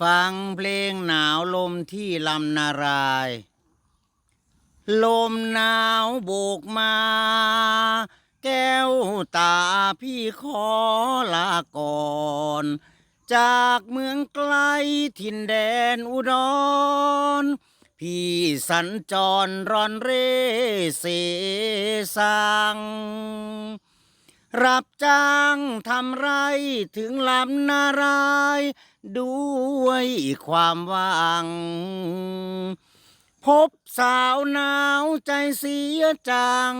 ฟังเพลงหนาวลมที่ลำนาราย ลมหนาวโบกมา แก้วตาพี่ขอลาก่อน จากเมืองไกลถิ่นแดนอุดร พี่สัญจรร่อนเร่เสสัง รับจ้างทำไรถึงลำนารายด้วยความหวัง พบสาวหนาวใจเสียจัง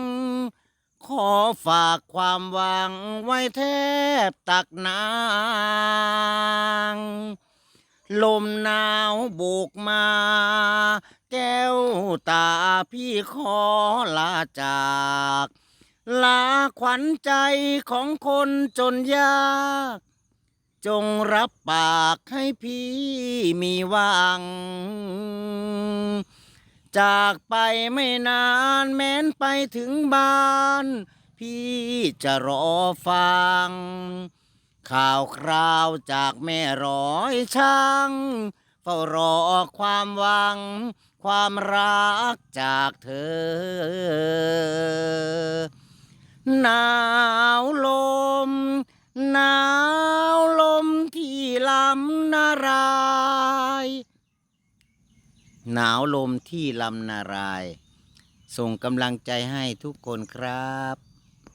ขอฝากความหวังไว้แทบตักนาง ลมหนาวโบกมา แก้วตาพี่ขอลาจาก ลาขวัญใจของคนจนยาก จงรับปากให้พี่มีหวัง จากไปไม่นานแม้นไปถึงบ้าน พี่จะรอฟัง ข่าวคราวจากแม่ร้อยช่างเฝ้ารอความหวัง ความรักจากเธอ หนาวลม หนาวลมที่ลำนาราย หนาวลมที่ลำนาราย ส่งกำลังใจให้ทุกคนครับ